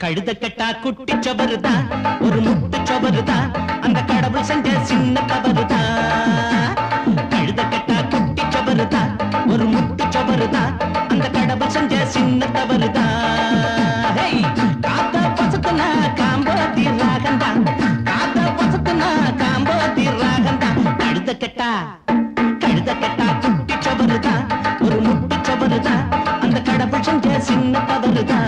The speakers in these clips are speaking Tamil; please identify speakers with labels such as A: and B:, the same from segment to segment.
A: கட்டா குட்டி சொபருதா ஒரு முட்டு சொபருதா அந்த கடவுள் செஞ்ச சின்ன தவறுதா. கழுத கட்டா குட்டி சொபருதா ஒரு முட்டு சொபருதா அந்த கடவுள் செஞ்ச சின்ன தவறுதா. காத்த பசத்துனா காம்போதி ராகந்தா காத்த பசத்துனா காம்போதி ராகந்தா. கழுத கட்டா குட்டி சொபருதா ஒரு முட்டு சொபருதா அந்த கடவுள் செஞ்ச சின்ன தவறுதா.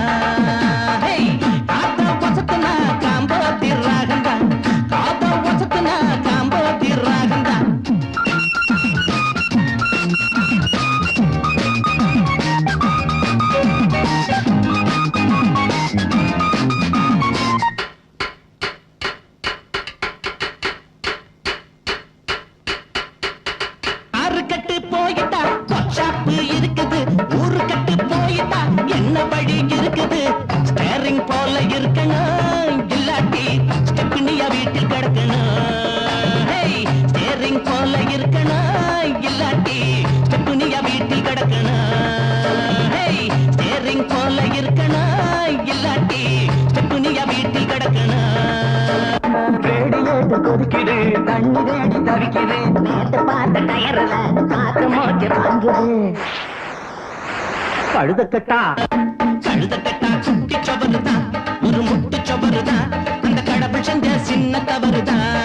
B: ரேடியேட்டர் கண்ணு தண்ணி தேடி தவிக்குது நேற்று பார்த்த டயர்ல காத்து மோச்சு வாங்குது
A: கழுதக்கட்டா? கழுதக்கட்டா குட்டி சவருதா ஒரு முட்டு சவருதா அந்த கடவுள் செஞ்ச சின்ன
C: தவறுதான்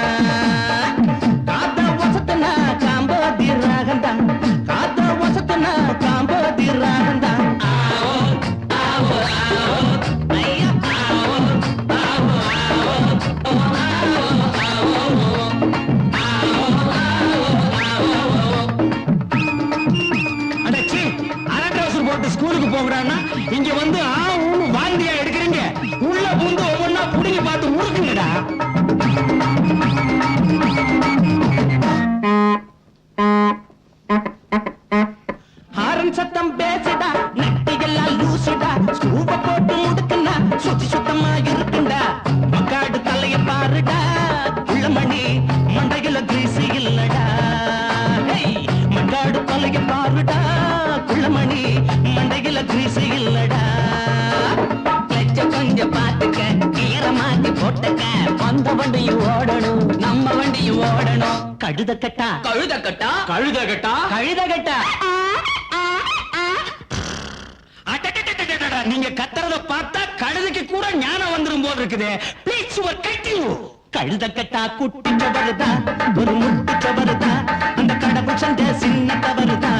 C: ஸ்கூலுக்கு இங்க வந்து ஆ ஊன்னு வாந்தியா எடுக்கிறீங்க. உள்ள பூந்து ஒவ்வொன்னா புடிங்கி பார்த்து முறுக்குங்கடா.
A: ஹாரன் சத்தம் பேசுடா நட்டு எல்லாம் லூசுடா. ஸ்கூப போட்டு முடுக்குனா சுத்தி சுத்தமா இருக்குண்டா. மக்காடு தலைய பாருடா. உள்ளமணி மண்டையில கிரீசிய வண்டியும் ஓடணும். கழுத கட்டா கழுத கட்டா
C: கழுத கட்டா
A: கழுத கட்டா
C: நீங்க கத்துறத பார்த்தா கழுதைக்கு கூட ஞானம் வந்துரும் போல் இருக்குது ப்ளீஸ் ஒரு கட்டியூ
A: கழுத கட்டா குட்டி சவருதா ஒரு முட்டு சவருதா அந்த கடவுள் செஞ்ச சின்ன தவறுதா